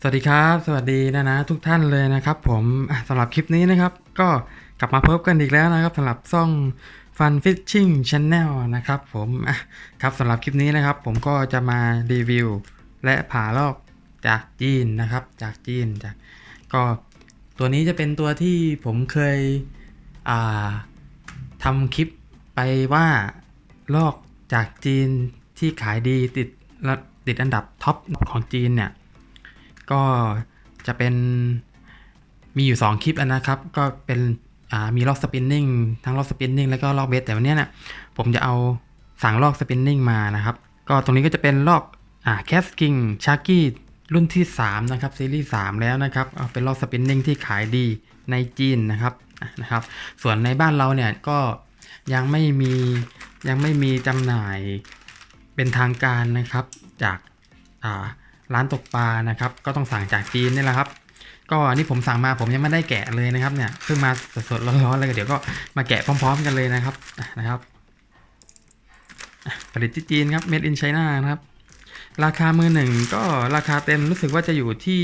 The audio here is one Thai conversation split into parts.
สวัสดีครับ สวัสดีนะนะทุกท่านเลยนะครับ ผมสำหรับคลิปนี้นะครับ ก็กลับมาพบกันอีกแล้วนะครับสำหรับซ่อง Fun Fishing Channel นะครับผมครับสำหรับคลิปนี้นะครับ ผมก็จะมารีวิว และผ่าลอกจากจีนนะครับ จากจีนจากก็ตัวนี้จะเป็นตัวที่ผมเคยอ่าทำคลิปไปว่าลอกจากจีนที่ขายดีติดติดอันดับท็อปของจีนเนี่ย ก็จะเป็นมีอยู่ 2 คลิปนะครับ ก็เป็นมีลอกสปินนิ่งทั้งลอกสปินนิ่งแล้วก็ลอกเบสแต่วันนี้เนี่ยผมจะเอาสั่งลอกสปินนิ่งมานะครับ ก็ตรงนี้ก็จะเป็นลอกแคสกิ้งชาร์กี้รุ่นที่ 3 นะครับ ซีรีส์ 3 แล้วนะครับเเป็นลอกสปินนิ่งที่ขายดีในจีนนะครับนะครับ ส่วนในบ้านเราเนี่ยก็ยังไม่มียังไม่มีจำหน่ายเป็นทางการนะครับจากอ่า ร้านตกปลานะครับ ก็ต้องสั่งจากจีนนี่แหละครับ ก็นนี้ผมสั่งมาผมยังไม่ได้แกะเลยนะครับเนี่ยเพิ่งมาสดๆร้อนๆเลยเดี๋ยวก็มาแกะพร้อม ๆ กันเลยนะครับนะครับผลิตที่จีนครับ made in China นะครับ ราคามือหนึ่งก็ราคาเต็มรู้สึกว่าจะอยู่ที่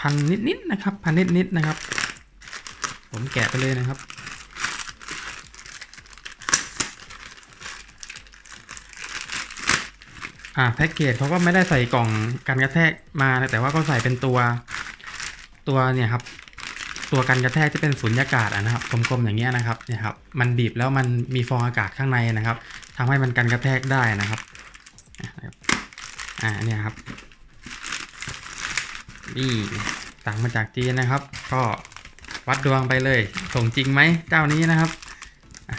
พันนิดๆนะครับพันนิดๆนะครับ ผมแกะไปเลยนะครับ อ่าแพ็กเกจเขาก็ไม่ได้ใส่กล่องกันกระแทกมานะแต่ว่าก็ใส่เป็นตัวตัวเนี่ยครับ ตัวกันกระแทกที่เป็นสุญญากาศนะครับกลมๆอย่างเงี้ยนะครับเนี่ยครับมันบีบแล้วมันมีฟองอากาศข้างในนะครับทำให้มันกันกระแทกได้นะครับอ่าเนี่ยครับนี่สั่งมาจากจีนนะครับ ก็วัดดวงไปเลย ส่งจริงไหมเจ้านี้นะครับ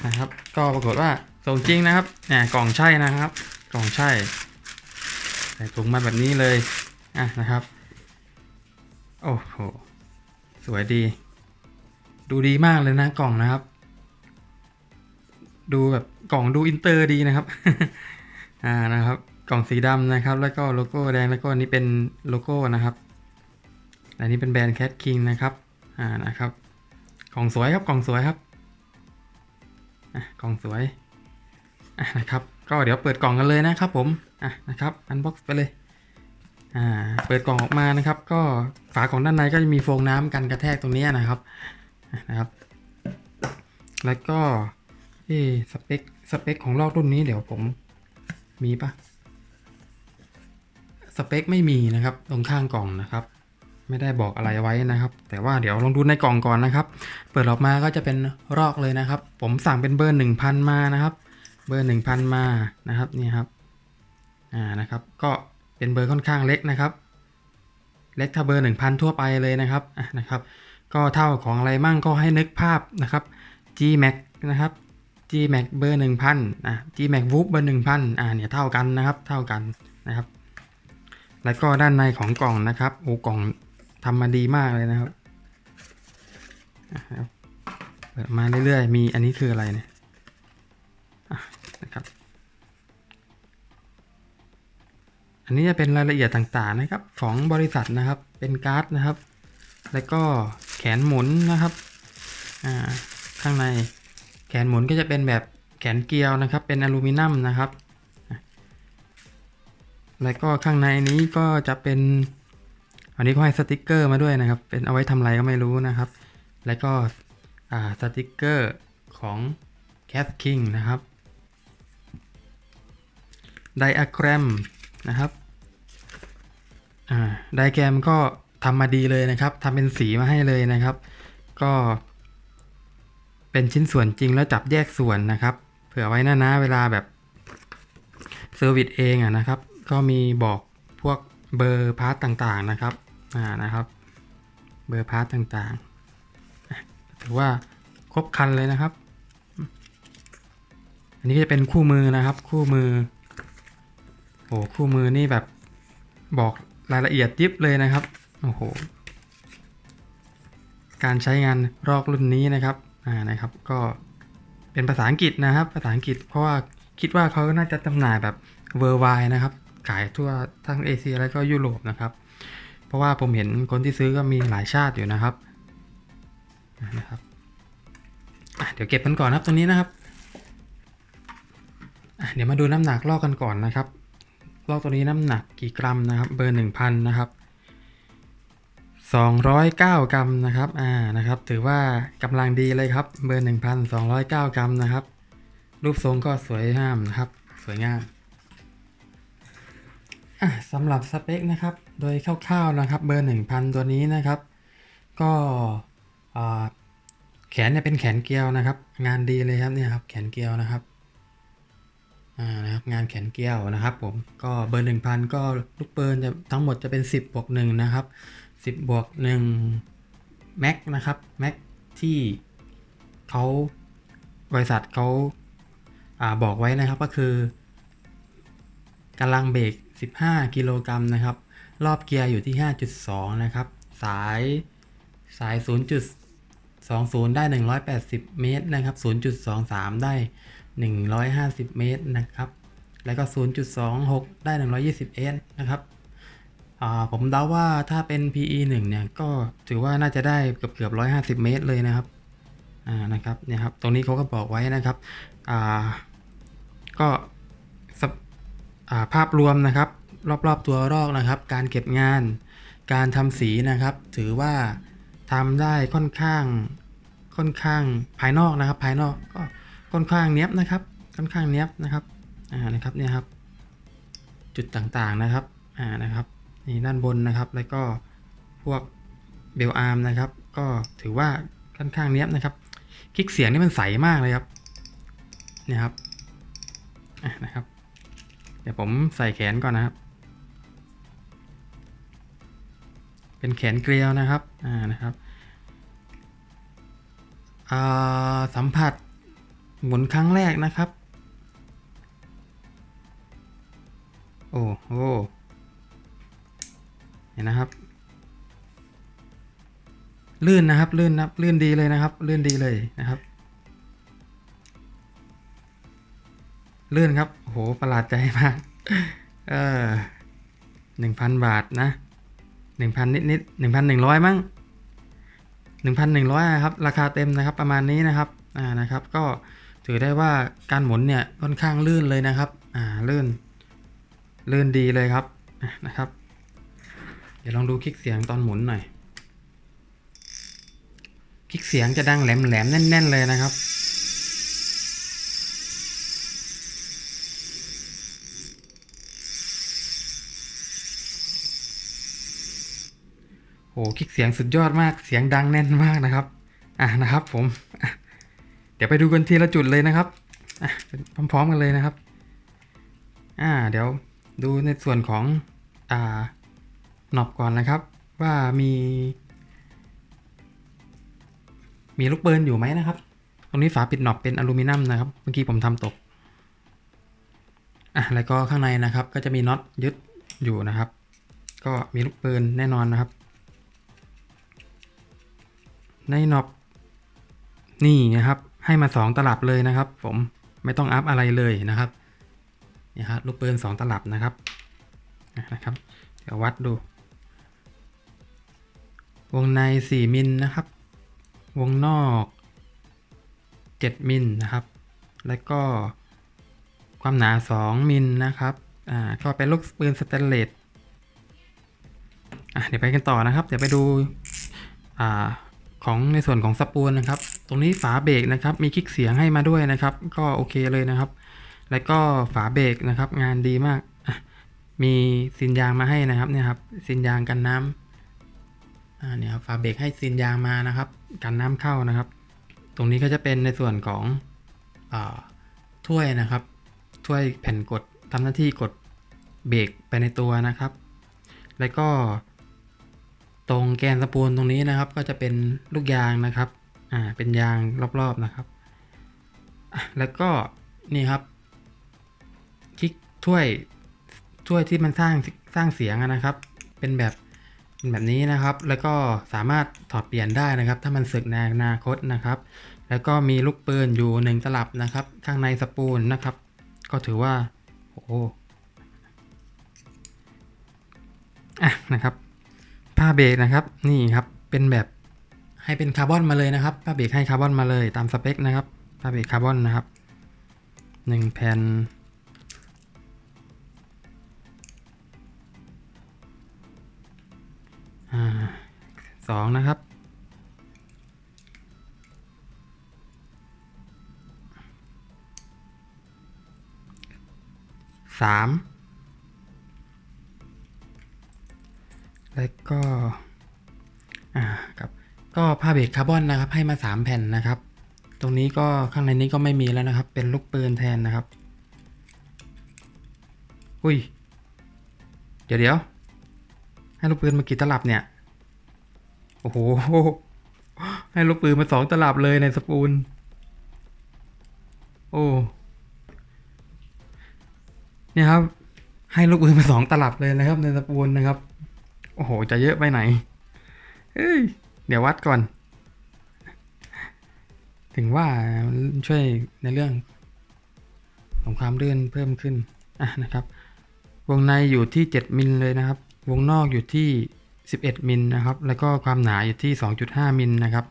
นะครับ ก็ปรากฏว่าส่งจริงนะครับเนี่ยกล่องใช่นะครับ กล่องใช่ ใส่ถุงมาแบบนี้เลยอะนะครับ โอ้โห สวยดี ดูดีมากเลยนะกล่องนะครับ ดูแบบกล่องดูอินเตอร์ดีนะครับ อ่านะครับ กล่องสีดำนะครับ แล้วก็โลโก้แดงแล้วก็นนี้เป็นโลโก้นะครับอันนี้เป็นแบรนด์แคทคิงนะครับ อ่านะครับ กล่องสวยครับกล่องสวยครับ อะกล่องสวย อะนะครับ ก็เดี๋ยวเปิดกล่องกันเลยนะครับผม อะนะครับอันบ็อกซ์ไปเลย อ่าเปิดกล่องออกมานะครับ ก็ฝากล่องด้านในก็จะมีโฟองน้ำกันกระแทกตรงนี้นะครับอะนะครับ แล้วก็เอะสเปคสเปคของลอกรุ่นนี้เดี๋ยวผมมีปะสเปคไม่มีนะครับ ตรงข้างกล่องนะครับ ไม่ได้บอกอะไรไว้นะครับ แต่ว่าเดี๋ยวลองดูในกล่องก่อนนะครับ เปิดออกมาก็จะเป็นรอกเลยนะครับ ผมสั่งเป็นเบอร์หนึ่งพันมานะครับ เบอร์หนึ่งพันมานะครับนี่ครับอ่านะครับ ก็เป็นเบอร์ค่อนข้างเล็กนะครับ เล็กถ้าเบอร์หนึ่งพันทั่วไปเลยนะครับอะนะครับ ก็เท่าของอะไรมั่งก็ให้นึกภาพนะครับ G Max นะครับ G Max เบอร์หนึ่งพันอะ G Max w o o p เบอร์หนึ่งพันอ่าเนี่ยเท่ากันนะครับเท่ากันนะครับ แล้วก็ด้านในของกล่องนะครับโอ้กล่องทำมาดีมากเลยนะครับเปิดมาเรื่อยๆ มีอันนี้คืออะไรเนี่ย นะครับ อันนี้จะเป็นรายละเอียดต่างๆนะครับของบริษัทนะครับเป็นการ์ดนะครับ แล้วก็แขนหมุนนะครับข้างในแขนหมุนก็จะเป็นแบบแขนเกลียวนะครับ เป็นอลูมิเนียมนะครับ แล้วก็ข้างในนี้ก็จะเป็นอันนี้ก็ให้สติกเกอร์มาด้วยนะครับ เป็นเอาไว้ทำอะไรก็ไม่รู้นะครับ แล้วก็สติกเกอร์ของ Cat King นะครับ ไดอะแกรมนะครับอ่าไดแกรมก็ทำมาดีเลยนะครับทำเป็นสีมาให้เลยนะครับ ก็เป็นชิ้นส่วนจริงแล้วจับแยกส่วนนะครับ เผื่อไว้หน้านะเวลาแบบเซอร์วิสเองอะนะครับ ก็มีบอกพวกเบอร์พาร์ตต่างๆนะครับอ่านะครับ เบอร์พาร์ตต่างๆ ถือว่าครบคันเลยนะครับ อันนี้ก็จะเป็นคู่มือนะครับ คู่มือ โอ้คู่มือนี่แบบบอกรายละเอียดยิบเลยนะครับ โอ้โห การใช้งานรอกรุ่นนี้นะครับ อ่า นะครับ ก็เป็นภาษาอังกฤษนะครับ ภาษาอังกฤษ เพราะว่าคิดว่าเขาน่าจะจำหน่ายแบบเวอร์ไวนะครับ ขายทั่วทั้งเอเชียแล้วก็ยุโรปนะครับ เพราะว่าผมเห็นคนที่ซื้อก็มีหลายชาติอยู่นะครับ นะครับเดี๋ยวเก็บกันก่อนนะครับตัวนี้นะครับ เดี๋ยวมาดูน้ำหนักลอกกันก่อนนะครับ ลอกตัวนี้น้ำหนักกี่กรัมนะครับ เบอร์หนึ่งพันนะครับ 209 กรัมนะครับ อ่า นะครับ ถือว่ากำลังดีเลยครับ เบอร์ 1,209 กรัมนะครับ รูปทรงก็สวยงามนะครับ สวยงามสำหรับสเปคนะครับ โดยคร่าวๆนะครับ เบอร์ 1,000 ตัวนี้นะครับ ก็แขนเนี่ยเป็นแขนเกลียวนะครับ งานดีเลยครับเนี่ยครับ แขนเกลียวนะครับ อ่านะครับงานแขนเกลียวนะครับผมก็เบอร์1,000ก็ลูกเปืนจะทั้งหมดจะเป็น 10บวก1นะครับ 10บวก1แม็กนะครับแม็กที่เขาบริษัทเขาอาบอกไว้นะครับก็คือกำลังเบรก15 กิโลกรัมนะครับ รอบเกียร์อยู่ที่ 5.2 นะครับ สายสาย 0.20 ได้ 180 เมตรนะครับ 0.23 ได้ 150 เมตรนะครับ แล้วก็ 0.26 ได้ 120เอนะครับอ่าผมเดาว่าถ้าเป็น PE 1 เนี่ย ก็ถือว่าน่าจะได้เกือบเกือบ150 เมตรเลยนะครับอ่านะครับเนี่ยครับ ตรงนี้เขาก็บอกไว้นะครับอ่าก็ภาภาพรวมนะครับ รอบๆตัวรอกนะครับ การเก็บงาน การทำสีนะครับ ถือว่าทำได้ค่อนข้างค่อนข้างภายนอกนะครับ ภายนอกก็ ค่อนข้างเนี้ยบนะครับ ค่อนข้างเนี้ยบนะครับ อ่า นะครับ เนี่ยครับ จุดต่างๆนะครับ อ่า นะครับ นี่ด้านบนนะครับ แล้วก็พวกเบลอาร์มนะครับ ก็ถือว่าค่อนข้างเนี้ยบนะครับ คลิกเสียงนี่มันใสมากเลยครับ เนี่ยครับ อะนะครับ เดี๋ยวผมใส่แขนก่อนนะครับ เป็นแขนเกลียวนะครับ อ่า นะครับ อ่า สัมผัส หมุนครั้งแรกนะครับ โอ้โหเห็นนะครับ ลื่นนะครับ ลื่นนะครับลื่นดีเลยนะครับ ลื่นดีเลยนะครับ ลื่นครับโหประหลาดใจมาก เออหนึ่งพันบาทนะหนึ่งพันนิดนิดหนึ่งพันหนึ่งร้อยมั้งหนึ่งพันหนึ่งร้อยครับ ราคาเต็มนะครับ ประมาณนี้นะครับ อ่า นะครับ ก็ ถือได้ว่าการหมุนเนี่ยค่อนข้างลื่นเลยนะครับ อ่าลื่น ลื่นดีเลยครับนะครับ เดี๋ยวลองดูคลิกเสียงตอนหมุนหน่อย คลิกเสียงจะดังแหลมๆแน่น ๆ เลยนะครับ โหคลิกเสียงสุดยอดมาก เสียงดังแน่นมากนะครับ อะนะครับผมอะ เดี๋ยวไปดูกันทีละจุดเลยนะครับอะพร้อมๆกันเลยนะครับ อ่า เดี๋ยวดูในส่วนของ อ่าหนอบก่อนนะครับ ว่ามี มีลูกปืนอยู่ไหมนะครับ ตรงนี้ฝาปิดหนอบเป็นอลูมิเนียมนะครับ เมื่อกี้ผมทำตก อะแล้วก็ข้างในนะครับ ก็จะมีน็อตยึดอยู่นะครับ ก็มีลูกปืนแน่นอนนะครับ ในหนอบนี่นะครับ ให้มาสองตลับเลยนะครับ ผมไม่ต้องอัพอะไรเลยนะครับนี่ครับลูกปืนสองตลับนะครับนะครับ เดี๋ยววัดดู วงใน 4 มิลนะครับ วงนอก 7 มิลนะครับ แล้วก็ความหนา 2 มิลนะครับอ่าก็เป็นลูกปืนสแตนเลสอะเดี๋ยวไปกันต่อนะครับ เดี๋ยวไปดูอ่า ของในส่วนของสปูลนะครับ ตรงนี้ฝาเบรกนะครับ มีคลิกเสียงให้มาด้วยนะครับ ก็โอเคเลยนะครับ แล้วก็ฝาเบรกนะครับ งานดีมาก มีซินยางมาให้นะครับเนี่ยครับซินยางกันน้ำอ่าเนี่ยครับฝาเบรกให้ซินยางมานะครับ กันน้ำเข้านะครับ ตรงนี้ก็จะเป็นในส่วนของอาถ้วยนะครับ ถ้วยแผ่นกดทำหน้าที่กดเบรกไปในตัวนะครับ แล้วก็ ตรงแกนสปูลตรงนี้นะครับ ก็จะเป็นลูกยางนะครับอ่าเป็นยางรอบๆนะครับแล้วก็นี่ครับ คลิกถ้วยถ้วยที่มันสร้างสร้างเสียงนะครับ เป็นแบบเป็นแบบนี้นะครับ แล้วก็สามารถถอดเปลี่ยนได้นะครับ ถ้ามันสึกในอนาคตนะครับ แล้วก็มีลูกปืนอยู่หนึ่งตลับนะครับ ข้างในสปูลนะครับ ก็ถือว่าโอ้โหอะนะครับาเบรกนะครับ นี่ครับ เป็นแบบให้เป็นคาร์บอนมาเลยนะครับผ้าเบรกให้คาร์บอนมาเลยตามสเปคนะครับผ้าเบรกคาร์บอนนะครับ1แผ่นอสองนะครับสาม แล้วก็อ่าครับก็ผ้าเบรกคาร์บอนนะครับ ให้มาสามแผ่นนะครับ ตรงนี้ก็ข้างในนี้ก็ไม่มีแล้วนะครับ เป็นลูกปืนแทนนะครับ อุ้ย เดี๋ยวเดี๋ยวให้ลูกปืนมากี่ตลับเนี่ย โอ้โห ให้ลูกปืนมาสองตลับเลยในสปูน โอ้ เนี่ยครับ ให้ลูกปืนมาสองตลับเลยนะครับในสปูนนะครับ โอ้โห จะเยอะไปไหนเฮ้ย เดี๋ยววัดก่อน ถึงว่าช่วยในเรื่องของความเลื่อนเพิ่มขึ้น อะนะครับ วงในอยู่ที่ 7 มิลเลยนะครับ วงนอกอยู่ที่ 11 มิลนะครับ แล้วก็ความหนาอยู่ที่ 2.5 มิลนะครับ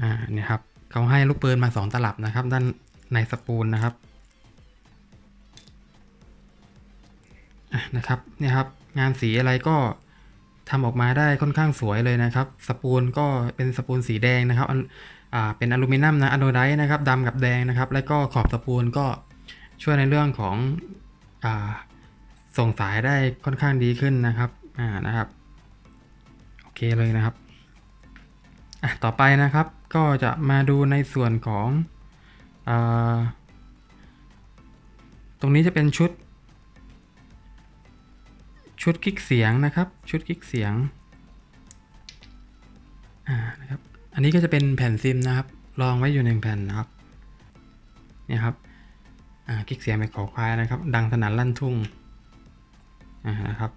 อ่าเนี่ยครับเขาให้ลูกปืนมา 2 ตลับนะครับ ด้านในสปูลนะครับนะครับเนี่ยครับงานสีอะไรก็ ทำออกมาได้ค่อนข้างสวยเลยนะครับ สปูลก็เป็นสปูลสีแดงนะครับอันอ่าเป็นอลูมิเนียมนะอะโนไดต์นะครับดำกับแดงนะครับ แล้วก็ขอบสปูลก็ช่วยในเรื่องของอ่าส่งสายได้ค่อนข้างดีขึ้นนะครับอ่านะครับโอเคเลยนะครับอะต่อไปนะครับก็จะมาดูในส่วนของอ่าตรงนี้จะเป็นชุด ชุดคลิกเสียงนะครับ ชุดคลิกเสียงอ่านะครับอันนี้ก็จะเป็นแผ่นซิมนะครับรองไว้อยู่หนึ่งแผ่นนะครับเนี่ยครับอ่าคลิกเสียงเป็นขอควายนะครับ ดังสนั่นลั่นทุ่งอ่านะครับ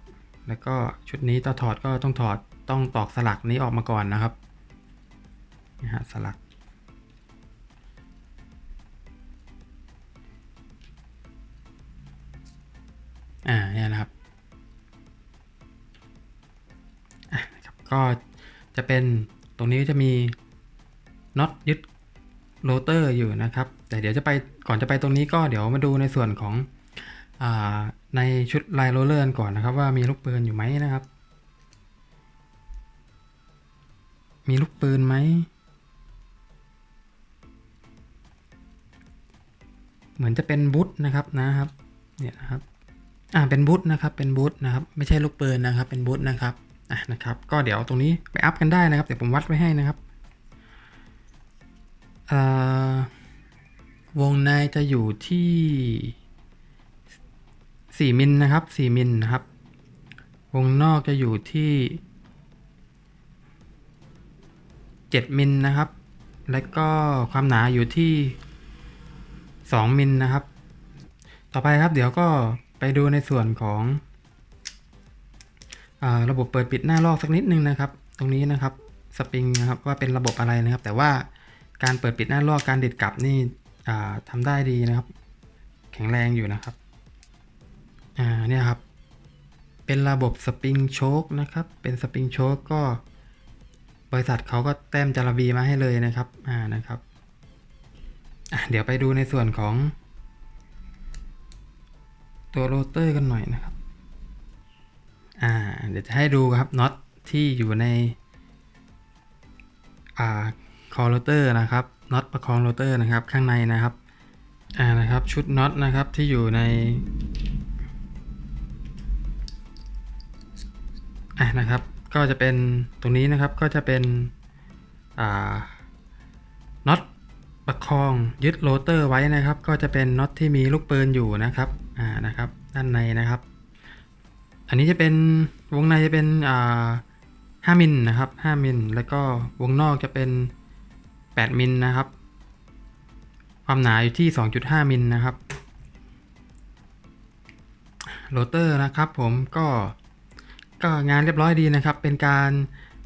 แล้วก็ชุดนี้ต่อถอดก็ต้องถอดต้องตอกสลักนี้ออกมาก่อนนะครับนะฮะสลักอ่าเนี่ยนะครับ ก็จะเป็นตรงนี้จะมีน็อตยึดโรเตอร์อยู่นะครับ แต่เดี๋ยวจะไปก่อนจะไปตรงนี้ก็เดี๋ยวมาดูในส่วนของอในชุดลายโรเลอร์ก่อนนะครับ ว่ามีลูกปืนอยู่ไหมนะครับ มีลูกปืนไหมเหมือนจะเป็นบูทนะครับนะครับเนี่ยนะครับอ่าเป็นบูทนะครับเป็นบูทนะครับ ไม่ใช่ลูกปืนนะครับเป็นบูทนะครับ อะนะครับ ก็เดี๋ยวตรงนี้ไปอัพกันได้นะครับ เดี๋ยวผมวัดไว้ให้นะครับวงในจะอยู่ที่ 4 มิลนะครับ 4 มิลนะครับ วงนอกจะอยู่ที่ 7 มิลนะครับ และก็ความหนาอยู่ที่ 2 มิลนะครับ ต่อไปครับเดี๋ยวก็ไปดูในส่วนของ ระบบเปิดปิดหน้าลอกสักนิดนึงนะครับ ตรงนี้นะครับสปริงนะครับว่าเป็นระบบอะไรนะครับ แต่ว่าการเปิดปิดหน้าลอกการเดิดกลับนี่อ่าทำได้ดีนะครับ แข็งแรงอยู่นะครับอ่าเนี่ยครับ เป็นระบบสปริงโชคนะครับ เป็นสปริงโชคก็บริษัทเขาก็แต้มจาระบีมาให้เลยนะครับอ่านะครับอะเดี๋ยวไปดูในส่วนของตัวโรเตอร์กันหน่อยนะครับ อ่าเดี๋ยวจะให้ดูครับน็อตที่อยู่ในอ่าคอโรเตอร์นะครับน็อตประคองโรเตอร์นะครับข้างในนะครับอ่านะครับชุดน็อตนะครับที่อยู่ในอ่านะครับก็จะเป็นตรงนี้นะครับก็จะเป็นอ่าน็อตประคองยึดโรเตอร์ไว้นะครับ ก็จะเป็นน็อตที่มีลูกปืนอยู่นะครับอ่านะครับด้านในนะครับ อันนี้จะเป็นวงในจะเป็นอ่า5มิลนะครับ5มิลแล้วก็วงนอกจะเป็น8มิลนะครับ ความหนาอยู่ที่2.5มิลนะครับโรเตอร์นะครับผมก็ก็งานเรียบร้อยดีนะครับ เป็นการ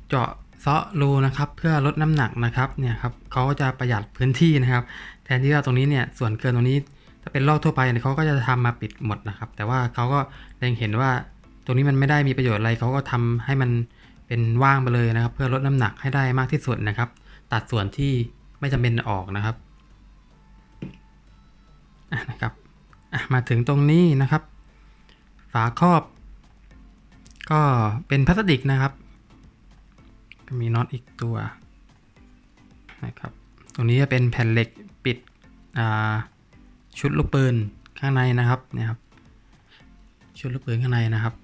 เจาะเซาะรูนะครับ เพื่อลดน้ำหนักนะครับเนี่ยครับเขาก็จะประหยัดพื้นที่นะครับ แทนที่ว่าตรงนี้เนี่ยส่วนเกินตรงนี้ถ้าเป็นลอกทั่วไปเขาก็จะทำมาปิดหมดนะครับ แต่ว่าเขาก็เล็งเห็นว่า ตรงนี้มันไม่ได้มีประโยชน์อะไรเขาก็ทำให้มันเป็นว่างไปเลยนะครับ เพื่อลดน้ำหนักให้ได้มากที่สุดนะครับ ตัดส่วนที่ไม่จำเป็นออกนะครับะนะครับมาถึงตรงนี้นะครับ ฝาครอบ ก็เป็นพลาสติกนะครับก็มีน็อตอีกตัวนะครับตรงนี้จะเป็นแผ่นเหล็กปิดชุดลูกปืนข้างในนะครับเนี่ยครับ ชุดลูกปืนข้างในนะครับ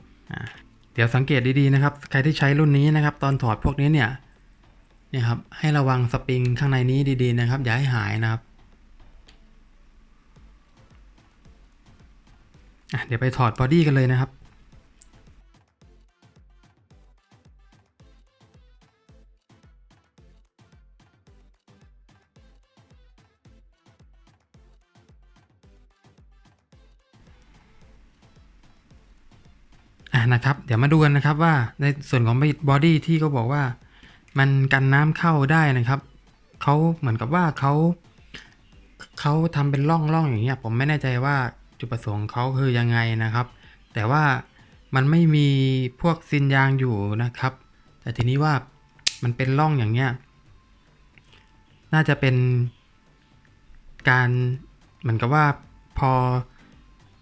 เดี๋ยวสังเกตดีๆนะครับ ใครที่ใช้รุ่นนี้นะครับ ตอนถอดพวกนี้เนี่ยเนี่ยครับให้ระวังสปริงข้างในนี้ดีๆนะครับ อย่าให้หายนะครับเดี๋ยวไปถอดบอดี้กันเลยนะครับ นะครับ เดี๋ยวมาดูกันนะครับว่าในส่วนของบอดี้ที่เขาบอกว่า มันกันน้ำเข้าได้นะครับเขาเหมือนกับว่าเขาเขาทำเป็นร่องร่องอย่างเงี้ย ผมไม่แน่ใจว่าจุดประสงค์เขาคือยังไงนะครับ แต่ว่ามันไม่มีพวกซินยางอยู่นะครับ แต่ทีนี้ว่ามันเป็นร่องอย่างเงี้ย น่าจะเป็นการเหมือนกับว่าพอ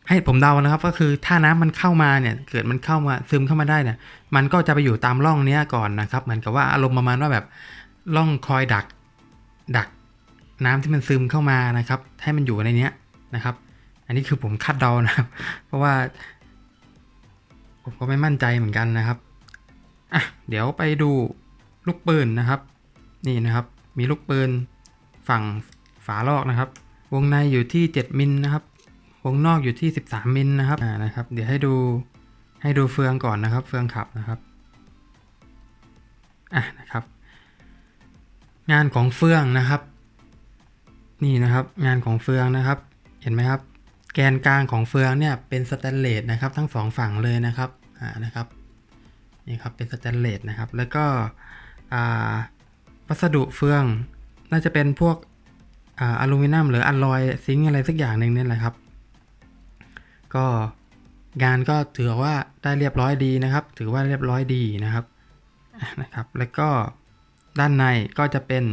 ให้ผมเดานะครับ ก็คือถ้าน้ำมันเข้ามาเนี่ย เกิดมันเข้ามาซึมเข้ามาได้เนี่ย มันก็จะไปอยู่ตามร่องเนี้ยก่อนนะครับ เหมือนกับว่าอารมณ์ประมาณว่าแบบร่องคอยดัก ดักน้ำที่มันซึมเข้ามานะครับ ให้มันอยู่ในเนี้ยนะครับ อันนี้คือผมคาดเดานะครับ เพราะว่า ผมก็ไม่มั่นใจเหมือนกันนะครับอะเดี๋ยวไปดูลูกปืนนะครับ นี่นะครับ มีลูกปืนฝั่งฝาลอกนะครับ วงในอยู่ที่ 7 มิลนะครับ วงนอกอยู่ที่ 13 มิลนะครับอ่านะครับ เดี๋ยวให้ดูให้ดูเฟืองก่อนนะครับ เฟืองขับนะครับอะนะครับ งานของเฟืองนะครับ นี่นะครับงานของเฟืองนะครับ เห็นไหมครับ แกนกลางของเฟืองเนี่ยเป็นสแตนเลสนะครับ ทั้งสองฝั่งเลยนะครับอ่านะครับนี่ครับเป็นสแตนเลสนะครับ แล้วก็อ่าวัสดุเฟืองน่าจะเป็นพวกอ่าอลูมิเนียมหรืออลลอยซิงค์อะไรสักอย่างหนึ่งนี่แหละครับ ก็งานก็ถือว่าได้เรียบร้อยดีนะครับ ถือว่าเรียบร้อยดีนะครับนะครับ แล้วก็ด้านในก็จะเป็น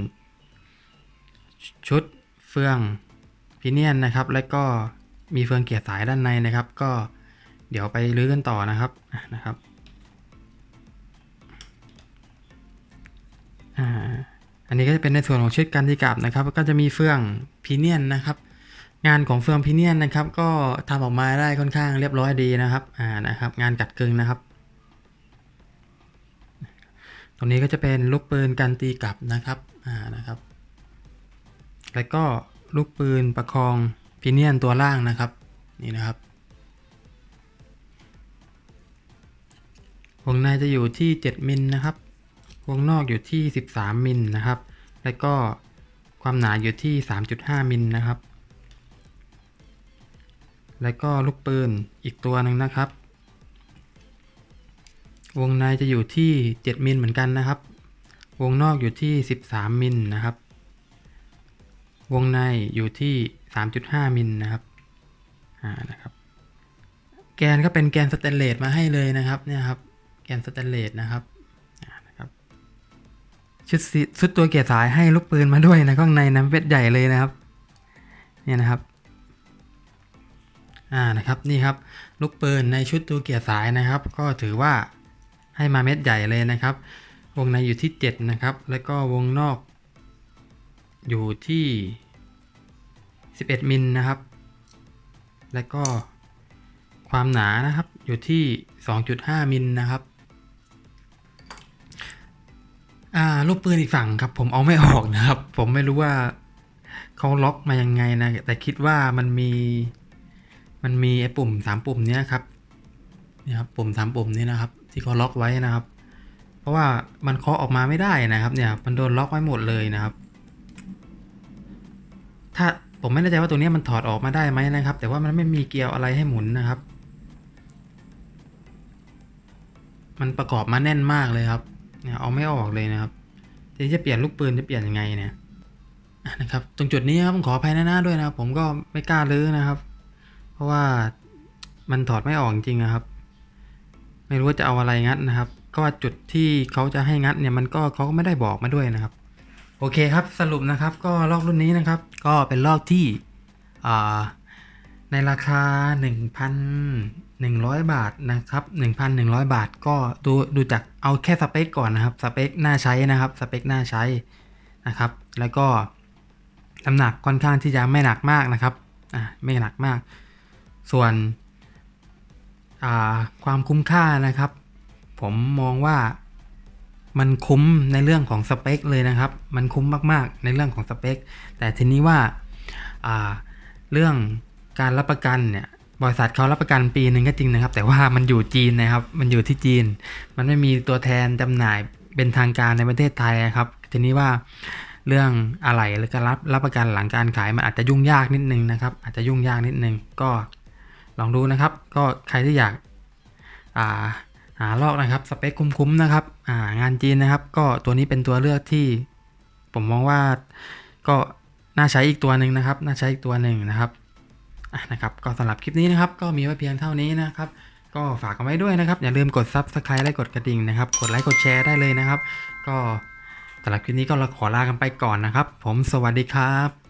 ชุดเฟืองพิเนียนนะครับ แล้วก็มีเฟืองเกียร์สายด้านในนะครับ ก็เดี๋ยวไปรื้อกันต่อนะครับนะครับอ่าอันนี้ก็จะเป็นในส่วนของชุดกันที่กลับนะครับ ก็จะมีเฟืองพิเนียนนะครับ งานของเฟืองพิเนียนนะครับ ก็ทำออกมาได้ค่อนข้างเรียบร้อยดีนะครับอ่านะครับ งานกัดกึงนะครับ ตรงนี้ก็จะเป็นลูกปืนกันตีกลับนะครับอ่านะครับ แล้วก็ลูกปืนประคองพิเนียนตัวล่างนะครับนี่นะครับวงในจะอยู่ที่ 7 มิลนะครับ วงนอกอยู่ที่ 13 มิลนะครับ แล้วก็ความหนาอยู่ที่ 3.5 มิลนะครับ แล้วก็ลูกปืนอีกตัวหนึ่งนะครับ วงในจะอยู่ที่ 7 มิลเหมือนกันนะครับ วงนอกอยู่ที่ 13 มิลนะครับ วงในอยู่ที่ 3.5 มิลนะครับอ่านะครับ แกนก็เป็นแกนสแตนเลสมาให้เลยนะครับเนี่ยครับ แกนสแตนเลสนะครับอ่านะครับชุดสีชุดตัวเกียร์สายให้ลูกปืนมาด้วยนะข้างในน้ำเว็ดใหญ่เลยนะครับ เนี่ยนะครับ อ่านะครับนี่ครับลูกปืนในชุดตัวเกียร์สายนะครับ ก็ถือว่าให้มาเม็ดใหญ่เลยนะครับ วงในอยู่ที่ 7 นะครับ แล้วก็วงนอกอยู่ที่ 11 มิลนะครับ แล้วก็ความหนานะครับอยู่ที่ 2.5 มิลนะครับอ่าลูกปืนอีกฝั่งครับ ผมเอาไม่ออกนะครับ ผมไม่รู้ว่าเขาล็อกมายังไงนะ แต่คิดว่ามันมี มันมีไอ้ปุ่มสามปุ่มเนี้ยครับเนี่ยครับปุ่มสามปุ่มนี้นะครับ ที่เขาล็อกไว้นะครับ เพราะว่ามันเคาะออกมาไม่ได้นะครับ เนี่ยมันโดนล็อกไว้หมดเลยนะครับ ถ้าผมไม่แน่ใจว่าตัวนี้มันถอดออกมาได้ไหมนะครับ แต่ว่ามันไม่มีเกลียวอะไรให้หมุนนะครับ มันประกอบมาแน่นมากเลยครับ เนี่ยเอาไม่ออกเลยนะครับทีนี้จะเปลี่ยนลูกปืนจะเปลี่ยนยังไงเนี่ยนะครับ ตรงจุดนี้ครับผมขออภัยหน้าด้วยนะครับ ผมก็ไม่กล้าลื้อนะครับ เพราะว่ามันถอดไม่ออกจริงนะครับ ไม่รู้ว่าจะเอาอะไรงัดนะครับ ก็ว่าจุดที่เขาจะให้งัดเนี่ยมันก็เขาก็ไม่ได้บอกมาด้วยนะครับ โอเคครับสรุปนะครับก็ลอกรุ่นนี้นะครับ ก็เป็นลอกที่ในราคา 1,100 บาทนะครับ 1,100 บาทก็ดูดูจากเอาแค่สเปคก่อนนะครับสเปคน่าใช้นะครับสเปคน่าใช้นะครับ แล้วก็น้ำหนักค่อนข้างที่จะไม่หนักมากนะครับอะไม่หนักมาก ส่วนความคุ้มค่านะครับ ผมมองว่ามันคุ้มในเรื่องของสเปคเลยนะครับ มันคุ้มมากๆในเรื่องของสเปค แต่ทีนี้ว่าาเรื่องการรับประกันเนี่ยบริษัทเขารับประกันปีหนึ่งก็จริงนะครับ แต่ว่ามันอยู่จีนนะครับ มันอยู่ที่จีน มันไม่มีตัวแทนจำหน่ายเป็นทางการในประเทศไทยนะครับ ทีนี้ว่าเรื่องอะไรหรือการรับรับประกันหลังการขายมันอาจจะยุ่งยากนิดนึงนะครับ อาจจะยุ่งยากนิดนึงก็ ลองดูนะครับ ก็ใครที่อยากอ่าหาลอกนะครับสเปคคุ้มๆนะครับอ่างานจีนนะครับ ก็ตัวนี้เป็นตัวเลือกที่ ผมมองว่าก็น่าใช้อีกตัวหนึ่งนะครับ น่าใช้อีกตัวหนึ่งนะครับนะครับ ก็สำหรับคลิปนี้นะครับ ก็มีไว้เพียงเท่านี้นะครับ ก็ฝากกันไว้ด้วยนะครับ อย่าลืมกด Subscribe และกดกระดิ่งนะครับ กดไลค์กดแชร์ได้เลยนะครับ ก็สำหรับคลิปนี้ก็เราขอลากันไปก่อนนะครับ ผมสวัสดีครับ